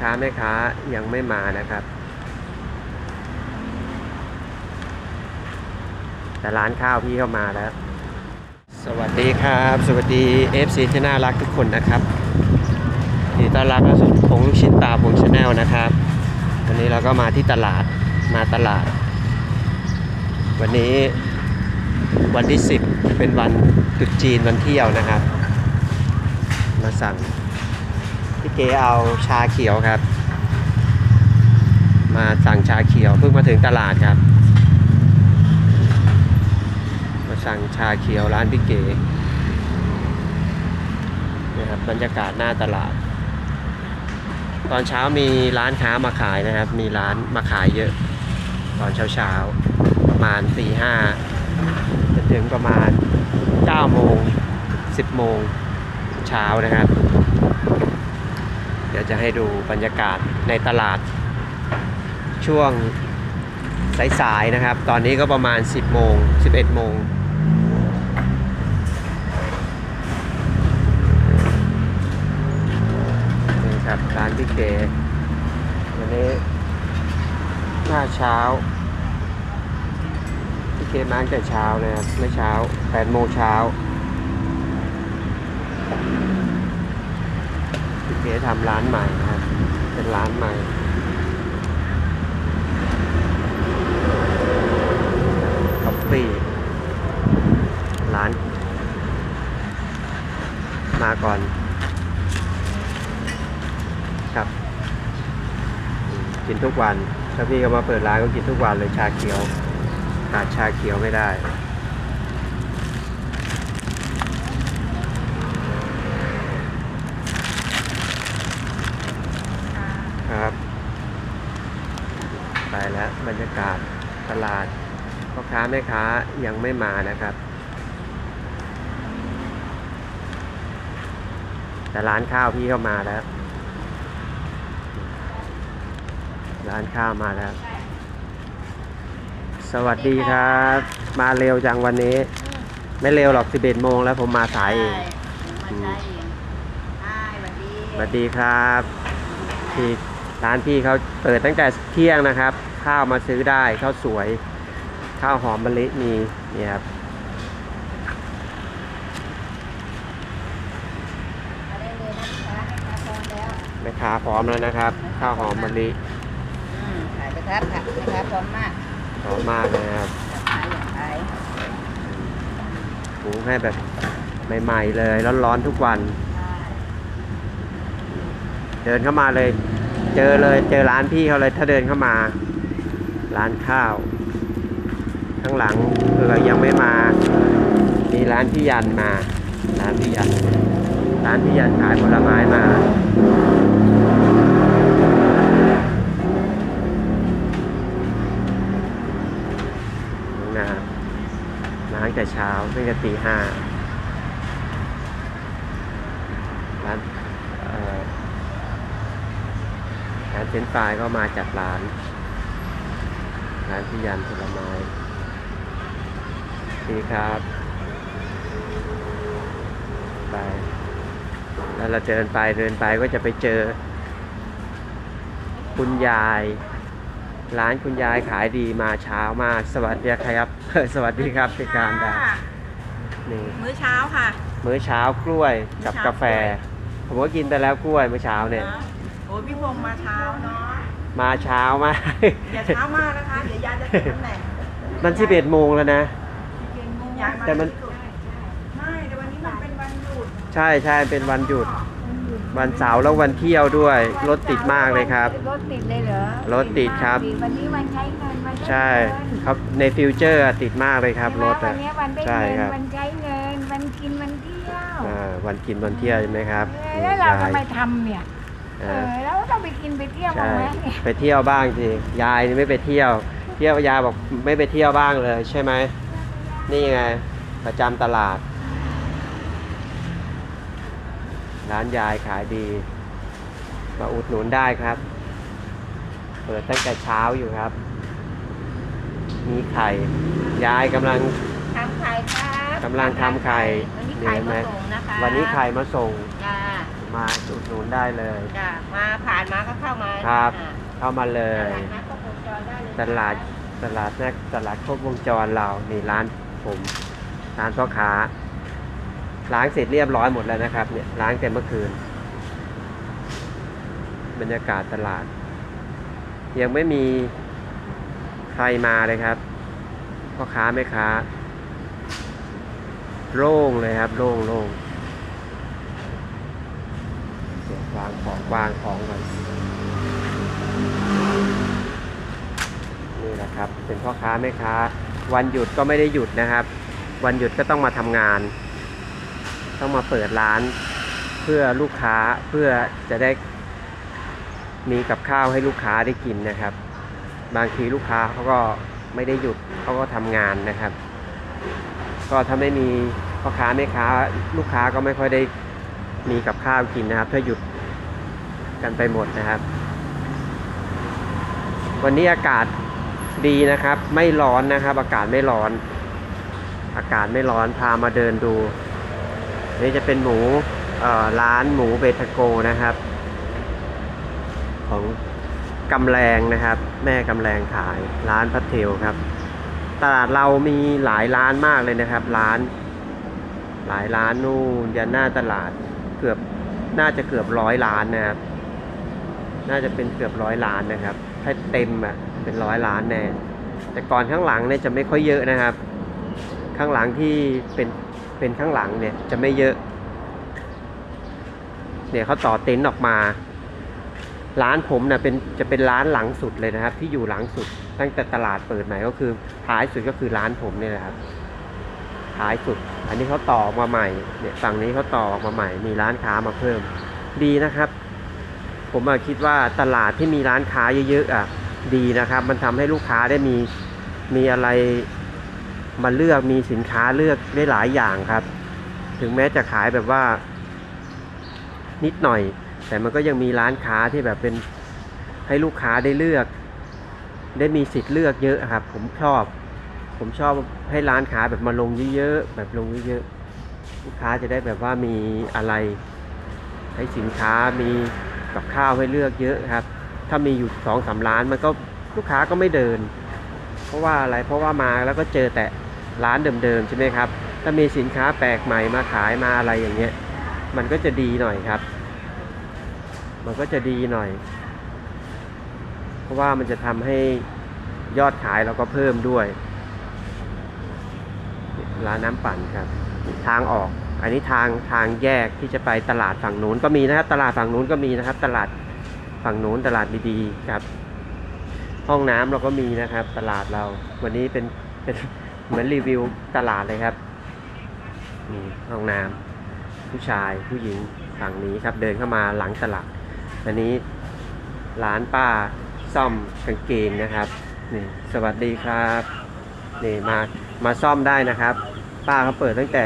ค้าแม่ค้ายังไม่มานะครับ แต่ร้านข้าวพี่เข้ามาแล้ว สวัสดีครับ สวัสดี FC ที่น่ารักทุกคนนะครับยินดีต้อนรับเข้าสู่ผงลูกชิ้นตาผงชาแนลนะครับ วันนี้เราก็มาที่ตลาดมาตลาด วันนี้วันที่ 10 เป็นวันตรุษจีนวันเที่ยวนะครับ มาสั่ง เก๋เอาชาเขียวครับ มาสั่งชาเขียวเพิ่งมาถึงตลาดครับ มาสั่งชาเขียวร้านพี่เก๋นี่ครับบรรยากาศหน้าตลาด ตอนเช้ามีร้านค้ามาขายนะครับ มีร้านมาขายเยอะ ตอนเช้าเช้าประมาณตีห้าจนถึงประมาณ9โมง10โมงเช้านะครับ ดี๋ยวจะให้ดูบรรยากาศในตลาด ช่วงสายๆนะครับ ตอนนี้ก็ประมาณ 10 โมง 11 โมงนี่ครับร้านพี่เก๋วันนี้หน้าเช้าพี่เก๋มาตั้งแต่เช้าเลยครับไม่เช้า 8 โมงเช้า พี่เก๋ทำร้านใหม่ครับเป็นร้านใหม่คอฟฟี่ร้าน มาก่อนครับ กินทุกวันถ้าพี่ก็มาเปิดร้านก็กินทุกวันเลยชาเขียวขาดชาเขียวไม่ได้ ครับ ไป แล้วบรรยากาศตลาดพ่อค้าแม่ค้ายังไม่มานะครับ แต่ร้านข้าวพี่เข้ามาแล้ว ร้านข้าวมาแล้ว สวัสดีครับ มาเร็วจังวันนี้ ไม่เร็วหรอก 11โมงแล้วผมมาสายเองมาสายเองใช่สวัสดีสวัสดีครับพี่ร้านพี่เขาเปิดตั้งแต่เที่ยงนะครับ ข้าวมาซื้อได้ข้าวสวย ข้าวหอมมะลิมีนี่ครับมาได้เลยนะคะให้ค้าพร้อมแล้วแม่ค้าพร้อมแล้วนะครับ ข้าวหอมมะลิอืมขายไปครับค่ะให้ค้าพร้อมมากพร้อมมากเลยนะครับอยากขายอยากขายหุงให้แบบใหม่ๆเลยร้อนๆทุกวันใช่เดินเข้ามาเลย เจอเลยเจอร้านพี่เขาเลยถ้าเดินเข้ามา ร้านข้าว ข้างหลังเผื่อยังไม่มา มีร้านพี่ยันมา ร้านพี่ยัน ร้านพี่ยันขายผลไม้มานะครับมาตั้งแต่เช้าตั้งแต่ตีห้าร้านร้านเฟรนช์ฟรายก็มาจากร้าน ร้านพิยันผลไม้ดีครับ ไป แล้วเราเดินไปเดินไปก็จะไปเจอ คุณยาย ร้านคุณยายขายดีมาเช้ามาก สวัสดีครับ สวัสดีครับพี่การดานี่มื้อเช้าค่ะ มื้อเช้ากล้วยกับมื้อเช้ากกาแฟ ผมก็กินไปแล้วกล้วยเมื่อเช้าเนี่ยนะโอ้ยพี่พงษ์มาเช้าเนาะ มาเช้ามาก อย่าเช้ามากนะคะ เดี๋ยวยายจะเสียตำแหน่งมันสิบเอ็ดโมงแล้วนะ ยายาแต่มันที่สุดไม่แต่วันนี้มันเป็นวันหยุดใช่ใช่เป็นวันหยุด วันเสาร์แล้ววันเที่ยวด้วย รถติดมากเลยครับ รถติดเลยเหรอรถติดครับ วันนี้วันใช้เงินวันได้ใช่เงินครับในฟิวเจอร์อะติดมากเลยครับรถวัอะนนี้วันได้ใช่เงินครับวันใช้เงินวันกินวันเที่ยวอ่าวันกินวันเที่ยวใช่ไหมครับเออแล้วเรายายทำไมทำเนี่ย เออ่าอแล้วต้องไปกินไปเที่ยวบ้าใช่งไหมเนี่ยไปเที่ยวบ้างสิยายนี่ไม่ไปเที่ยว เที่ยวยายบอกไม่ไปเที่ยวบ้างเลยใช่ไหมนี่ไงประจำตลาด ร้านยายขายดี มาอุดหนุนได้ครับ เปิดตั้งแต่เช้าอยู่ครับ มีไข่ ยายกำลังทำไข่ครับกำลังทำไข่วันนี้ไข่เห็นไหมมาส่งนะคะวันนี้ไข่มาส่งจ้า มาอุดหนุนได้เลย จ้ามาผ่านมาก็เข้าครับค่ะเข้ามาเลตย ลาดนัดครบวงจรได้เลยตลาดตลาดแรกตลาดครบวงจรเรานี่ร้านผมร้านพ่อค้าล้างเสร็จเรียบร้อยหมดแล้วนะครับ เนี่ยล้างแต่เมื่อคืน บรรยากาศตลาด ยังไม่มีใครมาเลยครับพ่อค้าแม่ค้าโล่งเลยครับ โล่งโล่งเดี๋ยววางของวางของก่อนนี่แหละครับ เป็นพ่อค้าแม่ค้า วันหยุดก็ไม่ได้หยุดนะครับ วันหยุดก็ต้องมาทำงาน ต้องมาเปิดร้าน เพื่อลูกค้าเพื่อจะได้มีกับข้าวให้ลูกค้าได้กินนะครับ บางทีลูกค้าเขาก็ไม่ได้หยุดเขาก็ทำงานนะครับ ก็ถ้าไม่มีพ่อค้าแม่ค้าลูกค้าก็ไม่ค่อยได้มีกับข้าวกินนะครับ ถ้าหยุด กันไปหมดนะครับ วันนี้อากาศดีนะครับ ไม่ร้อนนะครับ อากาศไม่ร้อน อากาศไม่ร้อนพามาเดินดูนี่จะเป็นหมูร้านหมูเบทโกนะครับ ของกำแรงนะครับ แม่กำแรงขายร้านพัทเทลครับ ตลาดเรามีหลายร้านมากเลยนะครับ ร้าน หลายร้านนู่นยันหน้าตลาดเกือบน่าจะเกือบร้อยร้านนะครับ น่าจะเป็นเกือบร้อยล้านนะครับ ถ้าเต็มอะเป็นร้อยล้านแน่แต่ก่อนข้างหลังเนี่ยจะไม่ค่อยเยอะนะครับ ข้างหลังที่เป็นเป็นข้างหลังเนี่ยจะไม่เยอะ เนี่ยเขาต่อเต็นท์ออกมา ร้านผมเนี่ยเป็นจะเป็นร้านหลังสุดเลยนะครับ ที่อยู่หลังสุด ตั้งแต่ตลาดเปิดใหม่ก็คือท้ายสุดก็คือร้านผมเนี่ยแหละครับท้ายสุด อันนี้เขาต่อมาใหม่เนี่ยฝั่งนี้เขาต่อมาใหม่ มีร้านค้ามาเพิ่ม ดีนะครับ ผมคิดว่าตลาดที่มีร้านค้าเยอะๆอะดีนะครับ มันทำให้ลูกค้าได้มีมีอะไรมาเลือกมีสินค้าเลือกได้หลายอย่างครับ ถึงแม้จะขายแบบว่า นิดหน่อย แต่มันก็ยังมีร้านค้าที่แบบเป็นให้ลูกค้าได้เลือก ได้มีสิทธิ์เลือกเยอะครับ ผมชอบ ผมชอบให้ร้านค้าแบบมาลงเยอะๆแบบลงเยอะๆลูกค้าจะได้แบบว่ามีอะไร ให้สินค้ามี กับข้าวให้เลือกเยอะครับ ถ้ามีอยู่สองสามร้านมันก็ลูกค้าก็ไม่เดิน เพราะว่าอะไรเพราะว่ามาแล้วก็เจอแต่ร้านเดิมๆใช่ไหมครับ ถ้ามีสินค้าแปลกใหม่มาขายมาอะไรอย่างเงี้ย มันก็จะดีหน่อยครับ มันก็จะดีหน่อย เพราะว่ามันจะทำให้ยอดขายเราก็เพิ่มด้วย ร้านน้ำปั่นครับ ทางออก อันนี้ทางทางแยกที่จะไปตลาดฝั่งนู้นก็มีนะครับ ตลาดฝั่งนู้นก็มีนะครับ ตลาดฝั่งนู้นตลาดดีๆครับ ห้องน้ำเราก็มีนะครับ ตลาดเรา วันนี้เป็นเป็นเหมือนรีวิวตลาดเลยครับนี่ห้องน้ำผู้ชายผู้หญิงฝั่งนี้ครับ เดินเข้ามาหลังตลาด อันนี้ร้านป้าซ่อมกางเกงนะครับนี่สวัสดีครับนี่มามาซ่อมได้นะครับ ป้าเขาเปิดตั้งแต่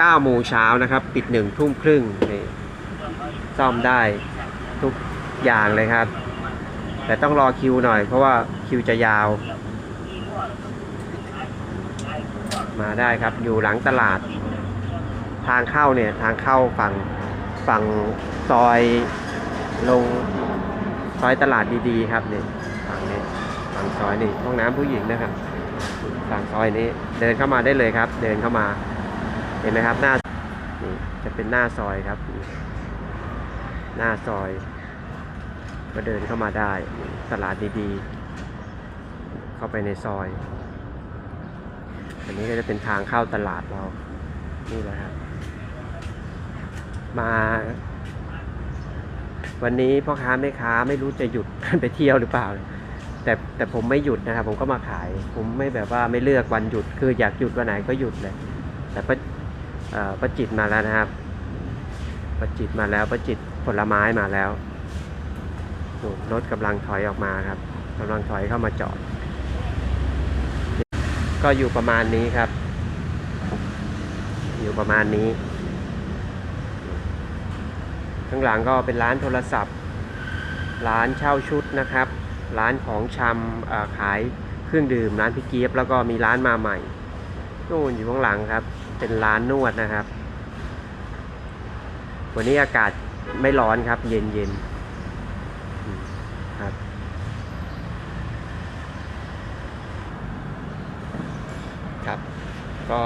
9โมงเช้านะครับ ปิด1ทุ่มครึ่งนี่ซ่อมได้ทุกอย่างเลยครับ แต่ต้องรอคิวหน่อยเพราะว่าคิวจะยาว มาได้ครับอยู่หลังตลาด ทางเข้าเนี่ยทางเข้าฝั่งฝั่งซอยลงซอยตลาดดีๆครับนี่ฝั่งนี้ฝั่งซอยนี่ห้องน้ำผู้หญิงนะครับฝั่งซอยนี้เดินเข้ามาได้เลยครับ เดินเข้ามา ห็นไหมครับหน้านี่จะเป็นหน้าซอยครับ หน้าซอย ก็เดินเข้ามาได้ตลาดดีๆ เข้าไปในซอย อันนี้ก็จะเป็นทางเข้าตลาดเรา นี่แหละครับ มา วันนี้พ่อค้าแม่ค้าไม่รู้จะหยุดไปเที่ยวหรือเปล่าแต่แต่ผมไม่หยุดนะครับ ผมก็มาขาย ผมไม่แบบว่าไม่เลือกวันหยุดคืออยากหยุดวันไหนก็หยุดเลย แต่ ป้าเอ่อป้าจิตมาแล้วนะครับป้าจิตมาแล้วป้าจิตผลไม้มาแล้วนู่นรถกำลังถอยออกมาครับกำลังถอยเข้ามาจอด ก็อยู่ประมาณนี้ครับ อยู่ประมาณนี้ ข้างหลังก็เป็นร้านโทรศัพท์ ร้านเช่าชุดนะครับ ร้านของชำขายเครื่องดื่ม ร้านพี่เกียบแล้วก็มีร้านมาใหม่นู่นอยู่ข้างหลังครับ เป็นร้านนวดนะครับ วันนี้อากาศไม่ร้อนครับ เย็นเย็นครับ ครับ ก็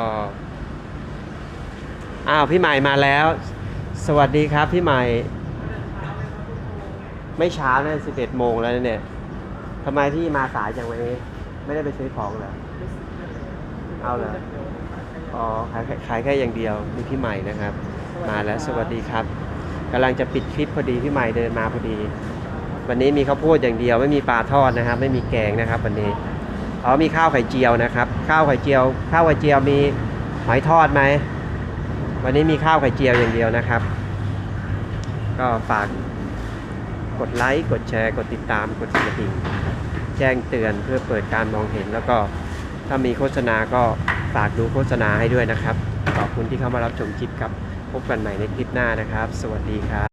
อ้าวพี่ใหม่มาแล้ว สวัสดีครับพี่ใหม่ ไม่เช้าเนะสิบเอ็ดโมงแล้วเนี่ยทำไมพี่มาสายจังวันนี้ ไม่ได้ไปซื้อของเหรอเอาเหรอ อ๋อขายขายแค่อย่างเดียวมีพี่ใหม่นะครับ มาแล้วสวัสดีครับกำลังจะปิดคลิปพอดีพี่ใหม่เดินมาพอดี วันนี้มีข้าวโพดอย่างเดียวไม่มีปลาทอดนะครับ ไม่มีแกงนะครับ วันนี้อ๋อมีข้าวไข่เจียวนะครับ ข้าวไข่เจียว ข้าวไข่เจียวมีหอยทอดไหมวันนี้มีข้าวไข่เจียวอย่างเดียวนะครับ ก็ฝากกดไลค์กดแชร์กดติดตามกดกระดิ่งแจ้งเตือนเพื่อเปิดการมองเห็นแล้วก็ถ้ามีโฆษณาก็ ฝากดูโฆษณาให้ด้วยนะครับ ขอบคุณที่เข้ามารับชมคลิปครับ พบกันใหม่ในคลิปหน้านะครับ สวัสดีครับ